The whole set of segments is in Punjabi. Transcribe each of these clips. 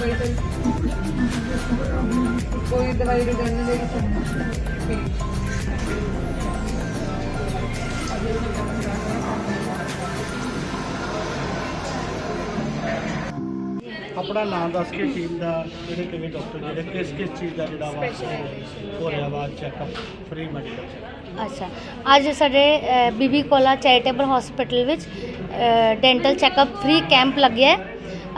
ਦਵਾਈ ਚੱਲ ਕੋਈ ਦਵਾਈ ਦੇ ਦੇਣ ਦੇ ਠੀਕ ਆਪਣਾ ਨਾਮ ਦੱਸ ਕੇ ਟੀਮ ਦਾ ਜਿਹੜੇ ਕਿਵੇਂ ਡਾਕਟਰ ਜਿਹੜੇ ਕਿਸ ਕਿਸ ਚੀਜ਼ ਦਾ ਜਿਹੜਾ ਵਾ ਹੋ ਰਿਹਾ ਵਾ ਚੈੱਕਅਪ ਫ੍ਰੀ ਮੈਡੀਕਲ ਅੱਛਾ। ਅੱਜ ਸਾਡੇ ਬੀਬੀ ਕੋਲਾ ਚੈਰੀਟੇਬਲ ਹਸਪੀਟਲ ਵਿੱਚ ਡੈਂਟਲ ਚੈੱਕਅਪ ਫ੍ਰੀ ਕੈਂਪ ਲੱਗਿਆ ਹੈ।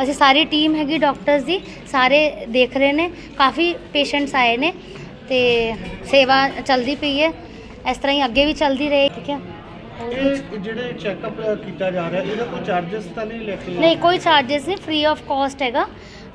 ਅਸੀਂ ਸਾਰੀ ਟੀਮ ਹੈਗੀ ਡਾਕਟਰਸ ਦੀ ਸਾਰੇ ਦੇਖ ਰਹੇ ਨੇ ਕਾਫੀ ਪੇਸ਼ੈਂਟਸ ਆਏ ਨੇ ਤੇ ਸੇਵਾ ਚੱਲਦੀ ਪਈ ਹੈ। ਇਸ ਤਰ੍ਹਾਂ ਹੀ ਅੱਗੇ ਵੀ ਚੱਲਦੀ ਰਹੇ ਠੀਕ ਹੈ। ਜਿਹੜੇ ਚੈੱਕਅਪ ਕੀਤਾ ਜਾ ਰਿਹਾ ਇਹਦਾ ਕੋਈ ਚਾਰजेस ਤਾਂ ਨਹੀਂ ਲੱਗਦੇ ਨਹੀਂ ਕੋਈ ਚਾਰजेस ਨਹੀਂ ਫ੍ਰੀ ਆਫ ਕਾਸਟ ਹੈਗਾ।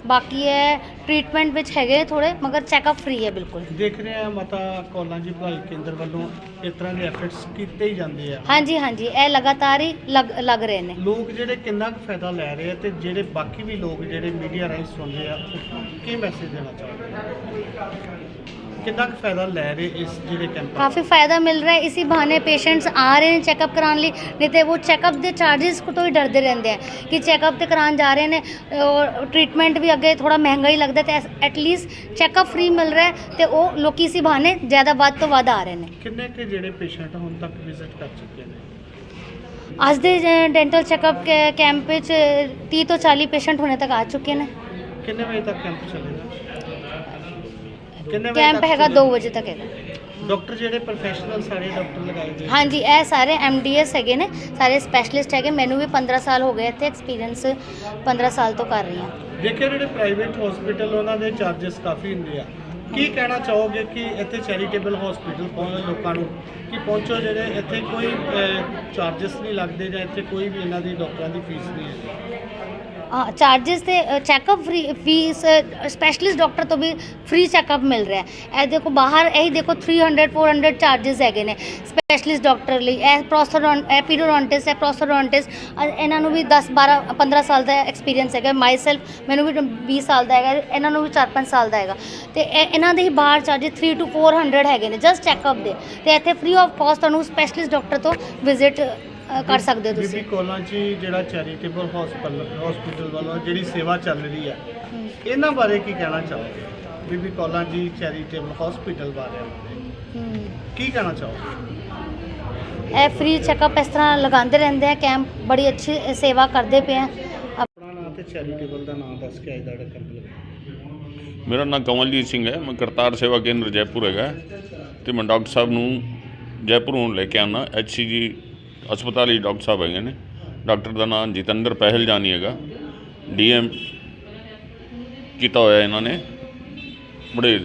ਬਾਕੀ ਹੈ ਟ੍ਰੀਟਮੈਂਟ ਵਿੱਚ ਹੈਗੇ ਥੋੜੇ ਮਗਰ ਚੈੱਕਅਪ ਫ੍ਰੀ ਹੈ ਬਿਲਕੁਲ। ਦੇਖ ਰਹੇ ਆ ਮਾਤਾ ਕੌਲਾਂ ਜੀ ਭਲਾਈ ਕੇਂਦਰ ਵੱਲੋਂ ਇਸ ਤਰ੍ਹਾਂ ਦੇ ਐਫਰਟਸ ਕੀਤੇ ਹੀ ਜਾਂਦੇ ਆ। ਹਾਂਜੀ ਹਾਂਜੀ ਇਹ ਲਗਾਤਾਰ ਹੀ ਲੱਗ ਲੱਗ ਰਹੇ ਨੇ। ਲੋਕ ਜਿਹੜੇ ਕਿੰਨਾ ਕੁ ਫਾਇਦਾ ਲੈ ਰਹੇ ਆ ਤੇ ਜਿਹੜੇ ਬਾਕੀ ਵੀ ਲੋਕ ਜਿਹੜੇ ਮੀਡੀਆ ਰਾਹੀਂ ਸੁਣਦੇ ਆ ਉਹ ਕੀ ਮੈਸੇਜ ਦੇਣਾ ਚਾਹੁੰਦੇ ਕਿੰਨਾ ਕੁ ਫਾਇਦਾ ਲੈ ਰਹੇ ਇਸ ਜਿਹੜੇ ਕੈਂਪ काफ़ी फ़ायदा मिल रहा है इसी बहाने पेशेंट्स आ रहे हैं चेकअप कराने ਲਈ ਨਹੀਂ ਤੇ ਉਹ ਚੈੱਕਅਪ ਦੇ ਚਾਰजेस ਤੋਂ ਹੀ ਡਰਦੇ ਰਹਿੰਦੇ ਆ ਕਿ ਚੈੱਕਅਪ ਤੇ ਕਰਾਉਣ ਜਾ ਰਹੇ ਨੇ ਔਰ ਟ੍ਰੀਟਮੈਂਟ ਵੀ ਅੱਗੇ ਥੋੜਾ ਮਹਿੰਗਾ ਹੀ ਲੱਗਦਾ ਤੇ ਐਟਲੀਸਟ ਚੈੱਕਅਪ ਫ੍ਰੀ ਮਿਲ ਰਿਹਾ ਹੈ ਤੇ ਉਹ ਲੋਕੀ ਇਸੀ ਬਹਾਨੇ ਜ਼ਿਆਦਾ ਵੱਧ ਤੋਂ ਵੱਧ ਆ ਰਹੇ ਨੇ। ਕਿੰਨੇ ਕੁ ਜਿਹੜੇ ਪੇਸ਼ੈਂਟ ਹੁਣ ਤੱਕ ਵਿਜ਼ਿਟ ਕਰ ਚੁੱਕੇ ਨੇ? ਅੱਜ ਦੇ ਡੈਂਟਲ ਚੈੱਕਅਪ ਕੈਂਪ ਵਿੱਚ 30 ਤੋਂ 40 ਪੇਸ਼ੈਂਟ ਹੁਣੇ ਤੱਕ ਆ ਚੁੱਕੇ ਨੇ। ਕਿੰਨੇ ਵਜੇ ਤੱਕ ਕੈਂਪ ਚੱਲੇਗਾ? ਕਿੰਨੇ ਵਜੇ ਕੈਂਪ ਤੱਕ ਹੈਗਾ 2 ਵਜੇ ਤੱਕ ਹੈਗਾ। ਡਾਕਟਰ ਜਿਹੜੇ ਪ੍ਰੋਫੈਸ਼ਨਲ ਸਾਰੇ ਡਾਕਟਰ ਲਗਾਏ ਗਏ? ਹਾਂਜੀ ਇਹ ਸਾਰੇ ਐਮਡੀਐਸ ਹੈਗੇ ਨੇ ਸਾਰੇ ਸਪੈਸ਼ਲਿਸਟ ਹੈਗੇ। ਮੈਨੂੰ ਵੀ 15 ਸਾਲ ਹੋ ਗਏ ਇੱਥੇ ਐਕਸਪੀਰੀਅੰਸ 15 ਸਾਲ ਤੋਂ ਕਰ ਰਹੀ ਹਾਂ। ਦੇਖਿਆ ਜਿਹੜੇ ਪ੍ਰਾਈਵੇਟ ਹਸਪੀਟਲ ਉਹਨਾਂ ਦੇ ਚਾਰजेस ਕਾਫੀ ਹੁੰਦੇ ਆ। ਕੀ ਕਹਿਣਾ ਚਾਹੋਗੇ ਕਿ ਇੱਥੇ ਚੈਰੀਟੇਬਲ ਹਸਪੀਟਲ ਪਹੁੰਚਣ ਲੋਕਾਂ ਨੂੰ? ਕਿ ਪਹੁੰਚੋ ਜਿਹੜੇ ਇੱਥੇ ਕੋਈ ਚਾਰजेस ਨਹੀਂ ਲੱਗਦੇ ਜਾਂ ਇੱਥੇ ਕੋਈ ਵੀ ਇਹਨਾਂ ਦੀ ਡਾਕਟਰਾਂ ਦੀ ਫੀਸ ਨਹੀਂ ਹੈ ਚਾਰजेस ਤੇ checkup free fees specialist doctor ਤੋਂ ਵੀ ਫ੍ਰੀ ਚੈੱਕਅਪ ਮਿਲ ਰਿਹਾ ਹੈ। ਇਹ ਦੇਖੋ ਬਾਹਰ, ਇਹ ਦੇਖੋ 300 400 ਚਾਰजेस ਹੈਗੇ ਨੇ ਸਪੈਸ਼ਲਿਸਟ ਡਾਕਟਰ ਲਈ। ਇਹ ਪ੍ਰੋਸਟੋਡੋਨ ਐਪੀਡੋਡੋਨਟਿਸ ਹੈ ਪ੍ਰੋਸਟੋਡੋਨਟਿਸ ਇਹਨਾਂ ਨੂੰ ਵੀ 10 12 15 ਸਾਲ ਦਾ ਐਕਸਪੀਰੀਅੰਸ ਹੈਗਾ। ਮਾਈ ਸੈਲਫ ਮੈਨੂੰ ਵੀ 20 ਸਾਲ ਦਾ ਹੈਗਾ, ਇਹਨਾਂ ਨੂੰ ਵੀ 4-5 ਸਾਲ ਦਾ ਹੈਗਾ। ਤੇ ਇਹਨਾਂ ਦੇ ਹੀ ਬਾਹਰ ਚਾਰजेस 3 ਟੂ 400 ਹੈਗੇ ਨੇ ਜਸਟ ਚੈੱਕਅਪ ਦੇ। ਤੇ ਇੱਥੇ ਫ੍ਰੀ ਆਫ ਕਾਸਟ ਤੁਹਾਨੂੰ ਸਪੈਸ਼ਲਿਸਟ ਡਾਕਟਰ ਤੋਂ ਵਿਜ਼ਿਟ ਕਰ ਸਕਦੇ ਹੋ ਤੁਸੀਂ ਬੀਬੀ ਕੋਲਾਂ 'ਚ ਜਿਹੜਾ ਚੈਰੀਟੇਬਲ ਹਸਪੀਟਲ ਹਸਪੀਟਲ ਵੱਲੋਂ ਜਿਹੜੀ ਸੇਵਾ ਚੱਲ ਰਹੀ ਹੈ ਹਮ, ਇਹਨਾਂ ਬਾਰੇ ਕੀ ਕਹਿਣਾ ਚਾਹੋਗੇ? ਬੀਬੀ ਕੋਲਾਂ ਜੀ ਚੈਰੀਟੇਬਲ ਹਸਪੀਟਲ ਬਾਰੇ ਹਮ। ਕੀ ਕਹਿਣਾ ਚਾਹੋਗੇ? ਇਹ ਫ੍ਰੀ ਚੈੱਕਅਪ ਇਸ ਤਰ੍ਹਾਂ ਲਗਾਉਂਦੇ ਰਹਿੰਦੇ ਆ ਕੈਂਪ ਬੜੀ ਅੱਛੀ ਸੇਵਾ ਕਰਦੇ ਪਏ ਆ। ਆਪਣਾ ਨਾਮ ਤੇ ਚੈਰੀਟੇਬਲ ਦਾ ਨਾਮ ਦੱਸ ਕੇ ਅੱਜ ਦਾ। ਜਿਹੜਾ ਮੇਰਾ ਨਾਮ ਕਮਲਜੀਤ ਸਿੰਘ ਹੈ ਮੈਂ ਕਰਤਾਰ ਸੇਵਾ ਕੇਂਦਰ ਜੈਪੁਰ ਹੈਗਾ। ਤੇ ਮੈਂ ਡਾਕਟਰ ਸਾਹਿਬ ਨੂੰ ਜੈਪੁਰੋਂ ਲੈ ਕੇ ਆਉਣਾ ਐਚਸੀਜੀ ਹਸਪਤਾਲ ਹੀ ਡਾਕਟਰ ਸਾਹਿਬ ਹੈਗੇ ਨੇ। ਡਾਕਟਰ ਦਾ ਨਾਮ ਜਤਿੰਦਰ ਪਹਿਲ ਜਾਨੀ ਹੈਗਾ। ਡੀਐਮ ਕੀਤਾ ਹੋਇਆ ਇਹਨਾਂ ਨੇ। ਬੜੇ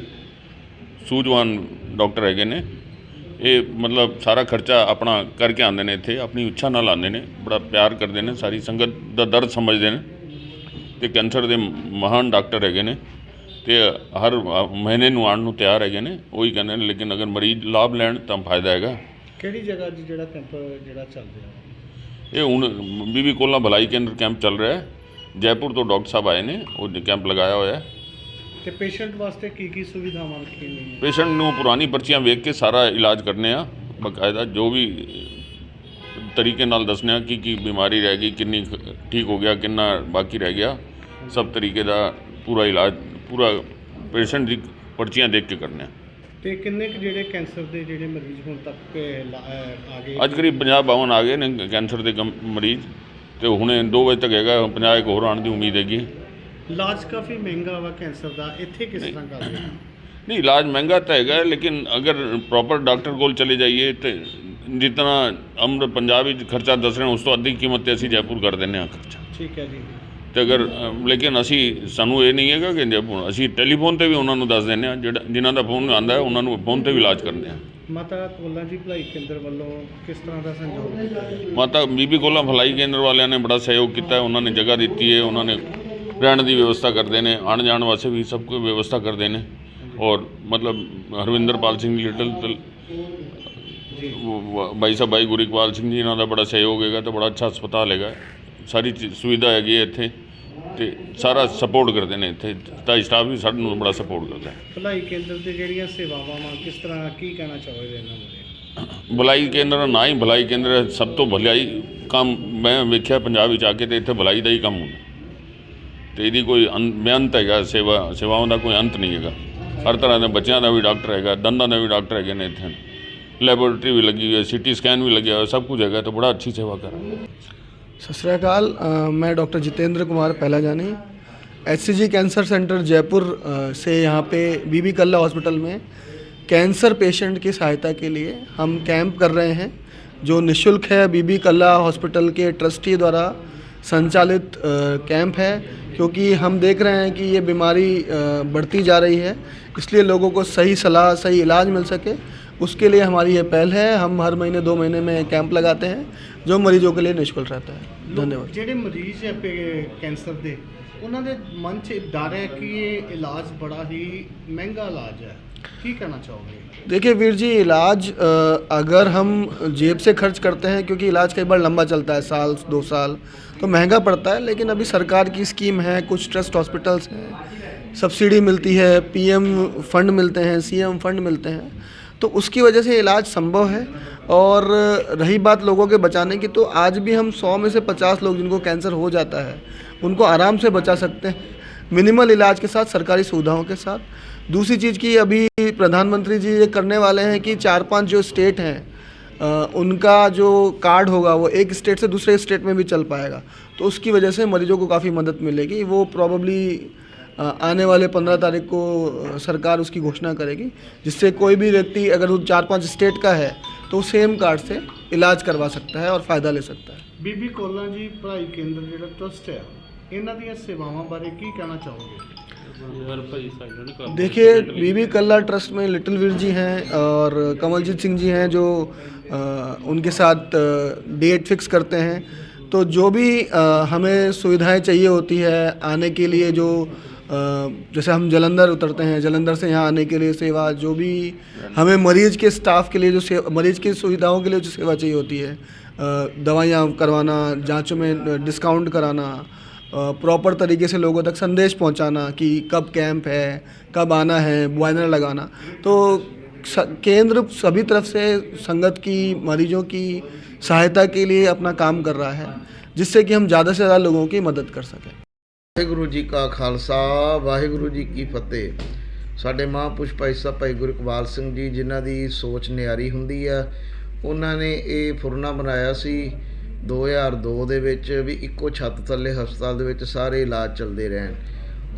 ਸੂਝਵਾਨ ਡਾਕਟਰ ਹੈਗੇ ਨੇ। ਇਹ ਮਤਲਬ ਸਾਰਾ ਖਰਚਾ ਆਪਣਾ ਕਰਕੇ ਆਉਂਦੇ ਨੇ ਇੱਥੇ। ਆਪਣੀ ਇੱਛਾ ਨਾਲ ਆਉਂਦੇ ਨੇ। ਬੜਾ ਪਿਆਰ ਕਰਦੇ ਨੇ। ਸਾਰੀ ਸੰਗਤ ਦਾ ਦਰਦ ਸਮਝਦੇ ਨੇ। ਤੇ ਕੈਂਸਰ ਦੇ ਮਹਾਨ ਡਾਕਟਰ ਹੈਗੇ ਨੇ। ਤੇ ਹਰ ਮਹੀਨੇ ਨੂੰ ਆਉਣ ਨੂੰ ਤਿਆਰ ਹੈਗੇ ਨੇ। ਉਹੀ ਕਹਿੰਦੇ ਨੇ, ਲੇਕਿਨ ਅਗਰ ਮਰੀਜ਼ ਲਾਭ ਲੈਣ ਤਾਂ ਫਾਇਦਾ ਹੈਗਾ। ਕਿਹੜੀ ਜਗ੍ਹਾ 'ਚ ਜਿਹੜਾ ਕੈਂਪ ਜਿਹੜਾ ਚੱਲ ਰਿਹਾ? ਇਹ ਹੁਣ ਬੀਬੀ ਕੋਲਾ ਭਲਾਈ ਕੇਂਦਰ ਕੈਂਪ ਚੱਲ ਰਿਹਾ ਹੈ। ਜੈਪੁਰ ਤੋਂ ਡਾਕਟਰ ਸਾਹਿਬ ਆਏ ਨੇ ਉਹ ਕੈਂਪ ਲਗਾਇਆ ਹੋਇਆ ਹੈ। ਤੇ ਪੇਸ਼ੈਂਟ ਵਾਸਤੇ ਕੀ ਕੀ ਸੁਵਿਧਾਵਾਂ ਰੱਖੀਆਂ ਗਈਆਂ? ਪੇਸ਼ੈਂਟ ਨੂੰ ਪੁਰਾਣੀ ਪਰਚੀਆਂ ਵੇਖ ਕੇ ਸਾਰਾ ਇਲਾਜ ਕਰਨੇ ਆ ਬਕਾਇਦਾ ਜੋ ਵੀ ਤਰੀਕੇ ਨਾਲ ਦੱਸਣੇ ਆ ਕੀ ਕੀ ਬਿਮਾਰੀ ਰਹਿ ਗਈ ਕਿੰਨੀ ਕੁ ਠੀਕ ਹੋ ਗਿਆ ਕਿੰਨਾ ਬਾਕੀ ਰਹਿ ਗਿਆ ਸਭ ਤਰੀਕੇ ਦਾ ਪੂਰਾ ਇਲਾਜ ਪੂਰਾ ਪੇਸ਼ੈਂਟ ਦੀ ਪਰਚੀਆਂ ਦੇਖ ਕੇ ਕਰਨੇ ਆ। ਤੇ ਕਿੰਨੇ ਕੁ ਜਿਹੜੇ ਕੈਂਸਰ ਦੇ ਜਿਹੜੇ ਮਰੀਜ਼ ਹੁਣ ਤੱਕ ਅਹ, ਲਾ- ਅਹ, ਆ ਗਏ? ਅੱਜ ਕਰੀਬ 50 ਬਾਵਨ ਆ ਗਏ ਨੇ ਕੈਂਸਰ ਦੇ ਮਰੀਜ਼। ਤੇ ਹੁਣੇ 2 ਵਜੇ ਤੱਕ ਹੈਗਾ 50 ਇੱਕ ਹੋਰ ਆਉਣ ਦੀ ਉਮੀਦ ਹੈਗੀ। ਇਲਾਜ ਕਾਫੀ ਮਹਿੰਗਾ ਵਾ ਕੈਂਸਰ ਦਾ ਇੱਥੇ ਕਿਸ ਤਰ੍ਹਾਂ ਕਰਦੇ ਆ ਨਹੀਂ ਇਲਾਜ ਮਹਿੰਗਾ ਤਾਂ ਹੈਗਾ ਹੈ, ਲੇਕਿਨ ਅਗਰ ਪ੍ਰੋਪਰ ਡਾਕਟਰ ਕੋਲ ਚਲੇ ਜਾਈਏ ਤੇ ਜਿਤਨਾ ਅਮਰ ਪੰਜਾਬ ਵਿੱਚ ਖਰਚਾ ਦੱਸ ਰਹੇ ਉਸ ਤੋਂ ਅੱਧੀ ਕੀਮਤ ਤੇ ਅਸੀਂ ਜੈਪੁਰ ਕਰ ਦਿੰਦੇ ਹਾਂ ਖਰਚਾ। ਠੀਕ ਹੈ ਜੀ। ਤੇ ਅਗਰ ਲੇਕਿਨ ਅਸੀਂ ਸਾਨੂੰ ਇਹ ਨਹੀਂ ਹੈਗਾ ਕਿ ਅਸੀਂ ਟੈਲੀਫੋਨ ਤੇ ਵੀ ਉਹਨਾਂ ਨੂੰ ਦੱਸ ਦਿੰਦੇ ਹਾਂ ਜਿਹੜਾ ਜਿਨ੍ਹਾਂ ਦਾ ਫੋਨ ਆਉਂਦਾ ਹੈ ਉਹਨਾਂ ਨੂੰ ਫੋਨ ਤੇ ਵੀ ਇਲਾਜ ਕਰਦੇ ਹਾਂ। ਮਾਤਾ ਕੋਲਾ ਜੀ ਭਲਾਈ ਕੇਂਦਰ ਵੱਲੋਂ ਕਿਸ ਤਰ੍ਹਾਂ ਦਾ ਗਿਆ? ਮਾਤਾ ਬੀਬੀ ਕੋਲਾ ਭਲਾਈ ਕੇਂਦਰ ਵਾਲਿਆਂ ਨੇ ਬੜਾ ਸਹਿਯੋਗ ਕੀਤਾ ਉਹਨਾਂ ਨੇ ਜਗ੍ਹਾ ਦਿੱਤੀ ਹੈ ਉਹਨਾਂ ਨੇ ਰਹਿਣ ਦੀ ਵਿਵਸਥਾ ਕਰਦੇ ਨੇ ਆਉਣ ਜਾਣ ਵਾਸਤੇ ਵੀ ਸਭ ਕੁਝ ਵਿਵਸਥਾ ਕਰਦੇ ਨੇ। ਔਰ ਮਤਲਬ ਹਰਵਿੰਦਰਪਾਲ ਸਿੰਘ ਲਿਟਲ ਬਾਈ ਸਾਹਿਬ ਬਾਈ ਗੁਰਿਕਪਾਲ ਸਿੰਘ ਜੀ ਇਹਨਾਂ ਦਾ ਬੜਾ ਸਹਿਯੋਗ ਹੈਗਾ ਤੇ ਬੜਾ ਅੱਛਾ ਹਸਪਤਾਲ ਹੈਗਾ। ਸਾਰੀ ਸੁਵਿਧਾ ਹੈਗੀ ਇੱਥੇ। ਤੇ ਸਾਰਾ ਸਪੋਰਟ ਕਰਦੇ ਨੇ ਇੱਥੇ। ਤਾਂ ਸਟਾਫ ਵੀ ਸਾਨੂੰ ਬੜਾ ਸਪੋਰਟ ਕਰਦਾ ਹੈ ਭਲਾਈ ਕੇਂਦਰ ਤੇ ਜਿਹੜੀਆਂ ਸੇਵਾਵਾਂ ਵਾ ਕਿਸ ਤਰ੍ਹਾਂ ਕੀ ਕਹਿਣਾ ਚਾਹੋਗੇ ਇਹਨਾਂ ਬਾਰੇ? ਭਲਾਈ ਕੇਂਦਰ ਦਾ ਨਾਂ ਹੀ ਭਲਾਈ ਕੇਂਦਰ ਹੈ ਸਭ ਤੋਂ ਭਲਾਈ ਕੰਮ ਮੈਂ ਵੇਖਿਆ ਪੰਜਾਬ ਵਿੱਚ ਆ ਕੇ ਤੇ ਇੱਥੇ ਭਲਾਈ ਦਾ ਹੀ ਕੰਮ ਹੁੰਦਾ। ਤੇ ਇਹਦੀ ਕੋਈ ਅੰ- ਬੇਅੰਤ ਹੈਗਾ ਸੇਵਾ ਸੇਵਾਵਾਂ ਦਾ ਕੋਈ ਅੰਤ ਨਹੀਂ ਹੈਗਾ। ਹਰ ਤਰ੍ਹਾਂ ਦੇ ਬੱਚਿਆਂ ਦਾ ਵੀ ਡਾਕਟਰ ਹੈਗਾ ਦੰਦਾਂ ਦਾ ਵੀ ਡਾਕਟਰ ਹੈਗੇ ਨੇ ਇੱਥੇ। ਲੈਬੋਰੇਟਰੀ ਵੀ ਲੱਗੀ ਹੋਈ ਹੈ ਸੀਟੀ ਸਕੈਨ ਵੀ ਲੱਗਿਆ ਹੋਇਆ ਸਭ ਕੁਝ ਹੈਗਾ ਤਾਂ ਬੜਾ ਅੱਛੀ ਸੇਵਾ ਕਰ ਰਹੇ हैं। सत श्रीकाल मैं डॉक्टर जितेंद्र कुमार पहला जानी एच कैंसर सेंटर जयपुर से यहाँ पे बीबी कल्ला हॉस्पिटल में कैंसर पेशेंट की सहायता के लिए हम कैंप कर रहे हैं, जो निशुल्क है बीबी कल्ला हॉस्पिटल के ट्रस्टी द्वारा संचालित कैंप है, क्योंकि हम देख रहे हैं कि ये बीमारी बढ़ती जा रही है, इसलिए लोगों को सही सलाह, सही इलाज मिल सके उसके लिए हमारी ये पहल है हम हर महीने दो महीने में कैंप लगाते हैं जो मरीजों के लिए निःशुल्क रहता है धन्यवाद ਜਿਹੜੇ ਮਰੀਜ਼ ਹੈ ਪੇ- ਕੈਂਸਰ ਦੇ ਉਹਨਾਂ ਦੇ ਮਨ 'ਚ ਡਰ ਹੈ ਕਿ ਇਹ ਇਲਾਜ ਬੜਾ ਹੀ ਮਹਿੰਗਾ ਇਲਾਜ ਹੈ ਕੀ ਕਹਿਣਾ ਚਾਹੋਗੇ देखिए वीर जी इलाज अ, अगर हम जेब से खर्च करते हैं क्योंकि इलाज कई बार लंबा चलता है साल दो साल तो महंगा पड़ता है लेकिन अभी सरकार की स्कीम है कुछ ट्रस्ट हॉस्पिटल्स हैं सब्सिडी मिलती है पीएम फंड मिलते हैं सीएम फंड मिलते हैं तो उसकी वजह से इलाज संभव है। और रही बात लोगों के बचाने की तो आज भी हम सौ में से पचास लोग जिनको कैंसर हो जाता है, उनको आराम से बचा सकते हैं, मिनिमल इलाज के साथ, सरकारी सुविधाओं के साथ। दूसरी चीज़ की, अभी प्रधानमंत्री जी ये करने वाले हैं कि चार पाँच जो स्टेट हैं उनका जो कार्ड होगा, वो एक स्टेट से दूसरे स्टेट में भी चल पाएगा। तो उसकी वजह से मरीजों को काफ़ी मदद मिलेगी, वो प्रॉबली आने वाले पंद्रह तारीख को अ, सरकार उसकी घोषणा करेगी जिससे कोई भी व्यक्ति अगर वो चार पांच स्टेट का है तो वो सेम कार्ड से इलाज करवा सकता है और फ़ायदा ले सकता है ਬੀਬੀ ਕੋਲਾ ਜੀ ਪੜ੍ਹਾਈ ਕੇਂਦਰ ਜਿਹੜਾ ਟਰਸਟ ਹੈ ਇਹਨਾਂ ਦੀਆਂ ਸੇਵਾਵਾਂ ਬਾਰੇ ਕੀ ਕਹਿਣਾ ਚਾਹੋਗੇ देखिए बीबी कल्ला ट्रस्ट में लिटिल वीर जी हैं और कमलजीत सिंह जी हैं जो अ, उनके साथ अ, डेट फिक्स करते हैं तो जो भी अ, हमें सुविधाएं चाहिए होती है आने के लिए जो अ, जैसे हम जलंधर उतरते हैं, जलंधर से यहाँ आने के लिए सेवा, जो भी हमें मरीज़ के स्टाफ के लिए जो मरीज़ की सुविधाओं के लिए जो सेवा चाहिए होती है दवाइयाँ करवाना, जाँचों में डिस्काउंट कराना प्रॉपर तरीके से लोगों तक संदेश पहुंचाना कि कब कैंप है, कब आना है बैनर लगाना तो केंद्र सभी तरफ़ से संगत की, मरीजों की सहायता के लिए अपना काम कर रहा है, जिससे कि हम ज़्यादा से ज़्यादा लोगों की मदद कर सकें। ਵਾਹਿਗੁਰੂ ਜੀ ਕਾ ਖਾਲਸਾ, ਵਾਹਿਗੁਰੂ ਜੀ ਕੀ ਫਤਿਹ। ਸਾਡੇ ਮਹਾਂਪੁਰਸ਼ ਭਾਈ ਸਾਹਿਬ, ਭਾਈ ਗੁਰੂ ਇਕਬਾਲ ਸਿੰਘ ਜੀ, ਜਿਨ੍ਹਾਂ ਦੀ ਸੋਚ ਨਿਆਰੀ ਹੁੰਦੀ ਆ, ਉਹਨਾਂ ਨੇ ਇਹ ਫੁਰਨਾ ਬਣਾਇਆ ਸੀ 2002 ਦੇ ਵਿੱਚ ਵੀ ਇੱਕੋ ਛੱਤ ਥੱਲੇ ਹਸਪਤਾਲ ਦੇ ਵਿੱਚ ਸਾਰੇ ਇਲਾਜ ਚੱਲਦੇ ਰਹਿਣ।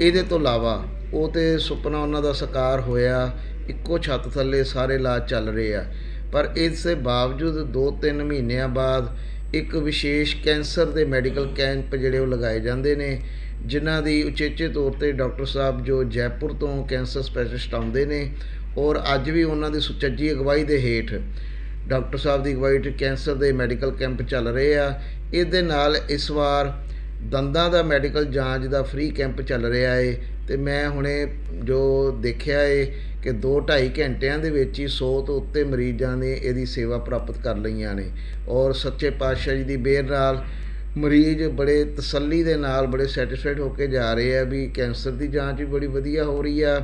ਇਹਦੇ ਤੋਂ ਇਲਾਵਾ ਉਹ ਤੇ ਸੁਪਨਾ ਉਹਨਾਂ ਦਾ ਸਾਕਾਰ ਹੋਇਆ, ਇੱਕੋ ਛੱਤ ਥੱਲੇ ਸਾਰੇ ਇਲਾਜ ਚੱਲ ਰਹੇ ਆ। ਪਰ ਇਸ ਦੇ ਬਾਵਜੂਦ 2-3 ਮਹੀਨਿਆਂ ਬਾਅਦ ਇੱਕ ਵਿਸ਼ੇਸ਼ ਕੈਂਸਰ ਦੇ ਮੈਡੀਕਲ ਕੈਂਪ ਜਿਹੜੇ ਉਹ ਲਗਾਏ ਜਾਂਦੇ ਨੇ ਜਿਨ੍ਹਾਂ ਦੀ ਉਚੇਚੇ ਤੌਰ ਤੇ ਡਾਕਟਰ ਸਾਹਿਬ ਜੋ ਜੈਪੁਰ ਤੋਂ ਕੈਂਸਰ ਸਪੈਸ਼ਲਿਸਟ ਆਉਂਦੇ ਨੇ ਔਰ ਅੱਜ ਵੀ ਉਹਨਾਂ ਦੀ ਸੁਚੱਜੀ ਅਗਵਾਈ ਦੇ ਹੇਠ ਡਾਕਟਰ ਸਾਹਿਬ ਦੀ ਅਗਵਾਈ 'ਚ ਕੈਂਸਰ ਦੇ ਮੈਡੀਕਲ ਕੈਂਪ ਚੱਲ ਰਹੇ ਆ। ਇਹਦੇ ਨਾਲ ਇਸ ਵਾਰ ਦੰਦਾਂ ਦਾ ਮੈਡੀਕਲ ਜਾਂਚ ਦਾ ਫ੍ਰੀ ਕੈਂਪ ਚੱਲ ਰਿਹਾ ਏ ਤੇ ਮੈਂ ਹੁਣੇ ਜੋ ਦੇਖਿਆ ਏ ਕਿ 2-2.5 ਘੰਟਿਆਂ ਦੇ ਵਿੱਚ ਹੀ 100 ਤੋਂ ਉੱਤੇ ਮਰੀਜ਼ਾਂ ਨੇ ਇਹਦੀ ਸੇਵਾ ਪ੍ਰਾਪਤ ਕਰ ਲਈਆਂ ਨੇ। ਔਰ ਸੱਚੇ ਪਾਤਸ਼ਾਹ ਜੀ ਦੀ ਮਿਹਰ ਨਾਲ ਮਰੀਜ਼ ਬੜੇ ਤਸੱਲੀ ਦੇ ਨਾਲ, ਬੜੇ ਸੈਟੀਸਫਾਈਡ ਹੋ ਕੇ ਜਾ ਰਹੇ ਆ ਵੀ ਕੈਂਸਰ ਦੀ ਜਾਂਚ ਵੀ ਬੜੀ ਵਧੀਆ ਹੋ ਰਹੀ ਆ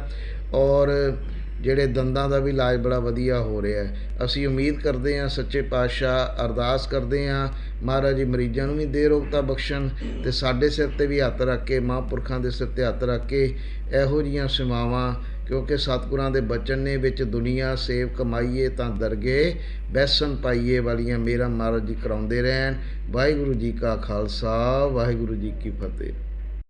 ਔਰ ਜਿਹੜੇ ਦੰਦਾਂ ਦਾ ਵੀ ਇਲਾਜ ਬੜਾ ਵਧੀਆ ਹੋ ਰਿਹਾ ਹੈ। ਅਸੀਂ ਉਮੀਦ ਕਰਦੇ ਹਾਂ, ਸੱਚੇ ਪਾਤਸ਼ਾਹ ਅਰਦਾਸ ਕਰਦੇ ਹਾਂ, ਮਹਾਰਾਜ ਜੀ ਮਰੀਜ਼ਾਂ ਨੂੰ ਵੀ ਦੇ ਰੋਗਤਾ ਬਖਸ਼ਣ ਤੇ ਸਾਡੇ ਸਿਰ ਤੇ ਵੀ ਹੱਥ ਰੱਖ ਕੇ, ਮਹਾਂਪੁਰਖਾਂ ਦੇ ਸਿਰ ਤੇ ਹੱਥ ਰੱਖ ਕੇ ਇਹੋ ਜੀਆਂ ਸੇਵਾਵਾਂ ਕਿਉਂਕਿ ਸਤਿਗੁਰਾਂ ਦੇ ਬਚਨ ਨੇ ਵਿੱਚ ਦੁਨੀਆ ਸੇਵ ਕਮਾਈਏ ਤਾਂ ਦਰਗੇ ਬੈਸਨ ਪਾਈਏ ਵਾਲੀਆਂ ਮੇਰਾ ਮਹਾਰਾਜ ਜੀ ਕਰਾਉਂਦੇ ਰਹਿਣ। ਵਾਹਿਗੁਰੂ ਜੀ ਕਾ ਖਾਲਸਾ, ਵਾਹਿਗੁਰੂ ਜੀ ਕੀ ਫਤਿਹ।